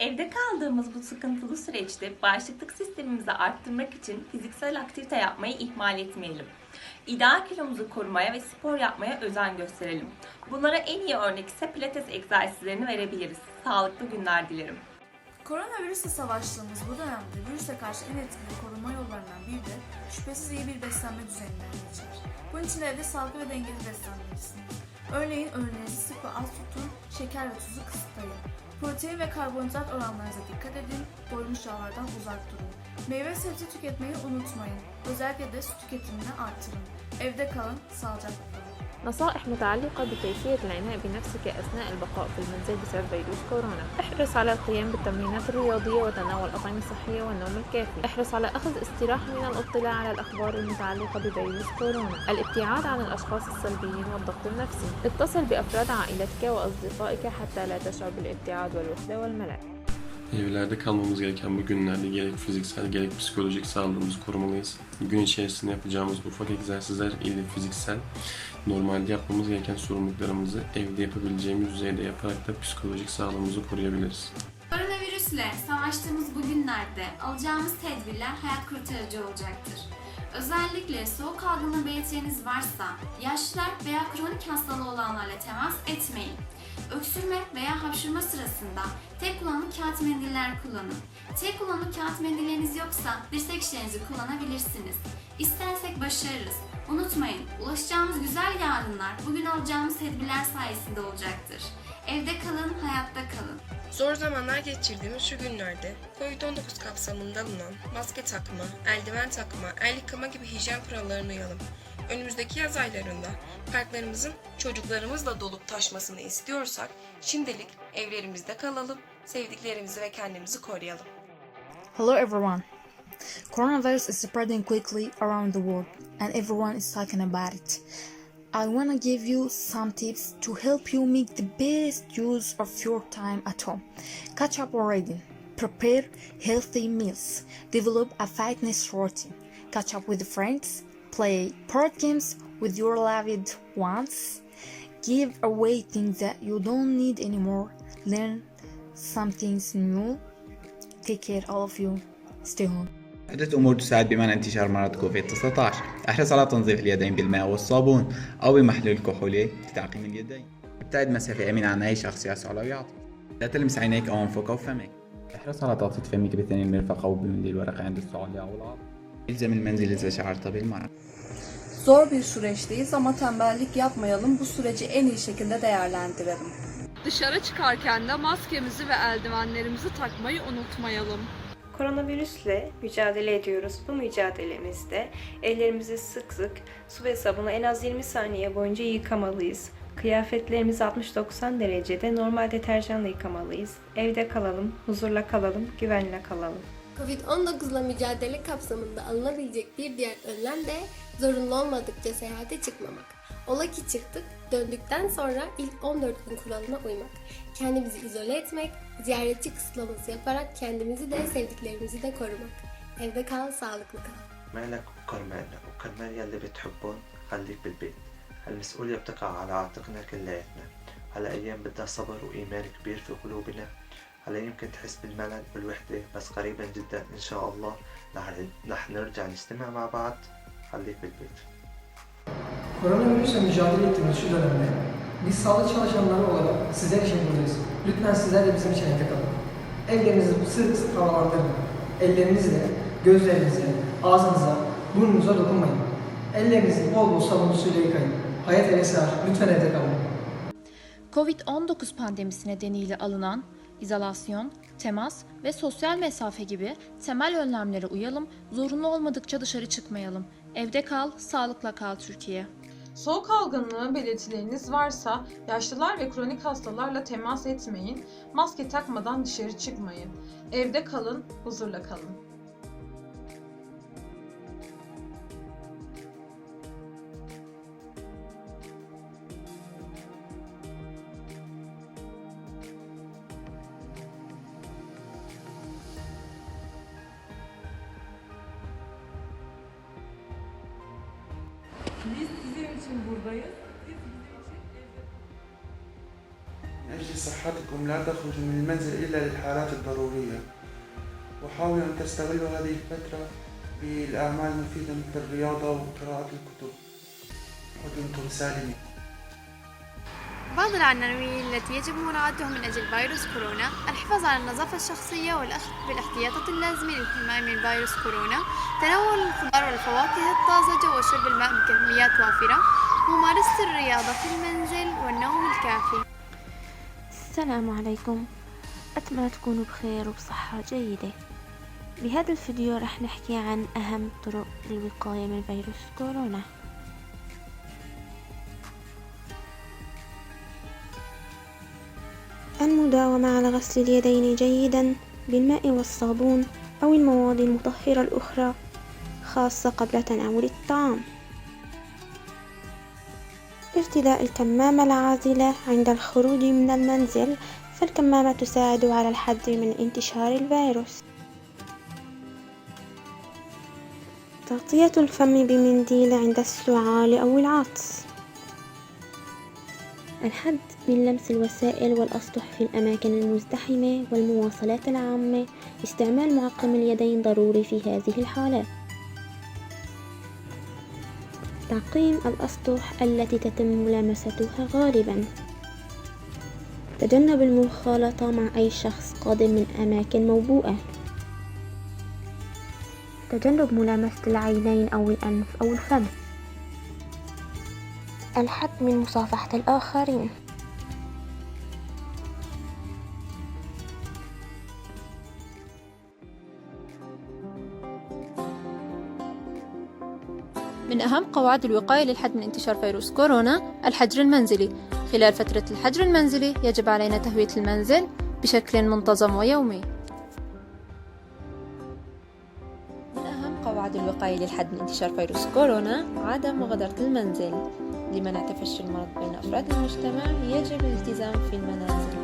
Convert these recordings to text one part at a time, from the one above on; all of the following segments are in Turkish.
Evde kaldığımız bu sıkıntılı süreçte bağışıklık sistemimizi arttırmak için fiziksel aktivite yapmayı ihmal etmeyelim. İdeal kilomuzu korumaya ve spor yapmaya özen gösterelim. Bunlara en iyi örnek ise pilates egzersizlerini verebiliriz. Sağlıklı günler dilerim. Koronavirüsle savaştığımız bu dönemde virüse karşı en etkili korunma yollarından biri de şüphesiz iyi bir beslenme düzeninden geçer. Bunun için evde sağlıklı ve dengeli beslenmelisiniz. Örneğin öğünlerinizi sık ve az tutun, şeker ve tuzu kısıtlayın. Protein ve karbonhidrat oranlarınıza dikkat edin, doymuş yağlardan uzak durun. Meyve ve sebze tüketmeyi unutmayın. Özellikle de su tüketimini artırın. Evde kalın, sağlıcakla kalın. نصائح متعلقة بكيفية العناية بنفسك أثناء البقاء في المنزل بسبب فيروس كورونا. احرص على القيام بالتمرينات الرياضية وتناول أطعمة صحية والنوم الكافي. احرص على أخذ استراحة من الاطلاع على الأخبار المتعلقة بفيروس كورونا. الابتعاد عن الأشخاص السلبيين والضغط النفسي. اتصل بأفراد عائلتك وأصدقائك حتى لا تشعر بالابتعاد والوحدة والملل. Evlerde kalmamız gereken bu günlerde gerek fiziksel gerek psikolojik sağlığımızı korumalıyız. Gün içerisinde yapacağımız ufak egzersizler ile fiziksel normalde yapmamız gereken sorumluluklarımızı evde yapabileceğimiz düzeyde yaparak da psikolojik sağlığımızı koruyabiliriz. Koronavirüsle savaştığımız bu günlerde alacağımız tedbirler hayat kurtarıcı olacaktır. Özellikle soğuk algınlığı belirtileriniz varsa yaşlılar veya kronik hastalığı olanlarla temas etmeyin. Öksürme veya hapşırma sırasında tek kullanımlı kağıt mendiller kullanın. Tek kullanımlı kağıt mendilleriniz yoksa dirsek işlerinizi kullanabilirsiniz. İstersek başarırız. Unutmayın, ulaşacağımız güzel yarınlar bugün alacağımız tedbirler sayesinde olacaktır. Evde kalın, hayatta kalın. Zor zamanlar geçirdiğimiz şu günlerde COVID-19 kapsamında alınan maske takma, eldiven takma, el yıkama gibi hijyen kurallarına uyalım. Önümüzdeki yaz aylarında parklarımızın çocuklarımızla dolup taşmasını istiyorsak şimdilik evlerimizde kalalım, sevdiklerimizi ve kendimizi koruyalım. Hello everyone. Coronavirus is spreading quickly around the world and everyone is talking about it. I want to give you some tips to help you make the best use of your time at home. Catch up reading. Prepare healthy meals. Develop a fitness routine. Catch up with friends. Play board games with your loved ones. Give away things that you don't need anymore. Learn some things new. Take care all of you. Stay home. عدة أمور تساعد بمنع انتشار مرض كوفيد-19 احرص على تنظيف اليدين بالماء والصابون أو بمحلول كحولي لتعقيم اليدين ابتعد مسافة آمنة عن أي شخص يسعل أو يعطس لا تلمس عينيك أو أنفك أو فمك احرص على تغطية فمك بثاني المرفق أو بمنديل ورقي عند السعال أو العطس الزم المنزل إذا شعرت بالمرض Zor bir süreçteyiz ama tembellik yapmayalım. Bu süreci en iyi şekilde değerlendirelim. Dışarı çıkarken de maskemizi ve eldivenlerimizi takmayı unutmayalım. Koronavirüsle mücadele ediyoruz. Bu mücadelemizde ellerimizi sık sık su ve sabunla en az 20 saniye boyunca yıkamalıyız. Kıyafetlerimizi 60-90 derecede normal deterjanla yıkamalıyız. Evde kalalım, huzurla kalalım, güvenle kalalım. Covid-19 ile mücadele kapsamında alınabilecek bir diğer önlem de zorunlu olmadıkça seyahate çıkmamak. Ola ki çıktık, döndükten sonra ilk 14 gün kuralına uymak. Kendimizi izole etmek, ziyaretçi kısıtlaması yaparak kendimizi de sevdiklerimizi de korumak. Evde kal, sağlıklı kal. مالك وكرمالنا وكرمال يلي بتحبهم خليك بالبيت هالمسؤولية بتقع على عاتقنا كلياتنا هلا أيام بدها صبر وإيمان كبير في قلوبنا هلا يمكن تحس بالملل والوحدة بس قريبا جدا إن شاء الله رح رح نرجع نجتمع مع بعض خليك بالبيت Koronavirüsle mücadele ettiğimiz şu dönemde biz sağlık çalışanları olarak sizler için buradayız. Lütfen sizler de bizim için evde kalın. Ellerinizi sık sık havalandırın. Ellerinizle, gözlerinize, ağzınıza, burnunuza dokunmayın. Ellerinizi bol bol sabunlu suyla yıkayın. Hayat sığar. Lütfen evde kalın. Covid-19 pandemisi nedeniyle alınan izolasyon, temas ve sosyal mesafe gibi temel önlemlere uyalım, zorunlu olmadıkça dışarı çıkmayalım. Evde kal, sağlıkla kal Türkiye. Soğuk algınlığı belirtileriniz varsa yaşlılar ve kronik hastalarla temas etmeyin, maske takmadan dışarı çıkmayın. Evde kalın, huzurla kalın. Biz sizin için buradayız. من أجل صحتكم لا تخرجوا من المنزل إلا للحالات الضرورية. وحاولوا أن تستغلوا هذه الفترة بالأعمال المفيدة مثل الرياضة وقراءة الكتب. ودمتم سالمين. بعض العناوين التي يجب مراعاتها من أجل فيروس كورونا. الحفاظ على النظافة الشخصية والأخذ بالاحتياطات اللازمة للحماية من فيروس كورونا. تناول الخضار والفواكه الطازجة وشرب الماء بكميات وافرة. ممارسة الرياضة في المنزل والنوم الكافي. السلام عليكم. أتمنى تكونوا بخير وبصحة جيدة. بهذا الفيديو رح نحكي عن أهم طرق الوقاية من فيروس كورونا. المداومة على غسل اليدين جيدا بالماء والصابون أو المواد المطهرة الأخرى خاصة قبل تناول الطعام. ارتداء الكمامة العازلة عند الخروج من المنزل فالكمامة تساعد على الحد من انتشار الفيروس. تغطية الفم بمنديل عند السعال أو العطس. الحد من لمس الوسائل والأسطح في الأماكن المزدحمة والمواصلات العامة. استعمال معقم اليدين ضروري في هذه الحالات. تعقيم الأسطح التي تتم ملامستها غالبا. تجنب المخالطة مع أي شخص قادم من أماكن موبوءة. تجنب ملامسة العينين أو الأنف أو الفم. الحد من مصافحة الآخرين. من أهم قواعد الوقاية للحد من انتشار فيروس كورونا الحجر المنزلي. خلال فترة الحجر المنزلي يجب علينا تهوية المنزل بشكل منتظم ويومي. من أهم قواعد الوقاية للحد من انتشار فيروس كورونا عدم مغادرة المنزل. لمنع تفشي المرض بين أفراد المجتمع يجب الالتزام في المنازل.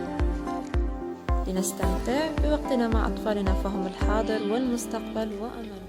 لنستمتع بوقتنا مع أطفالنا فهم الحاضر والمستقبل وأملنا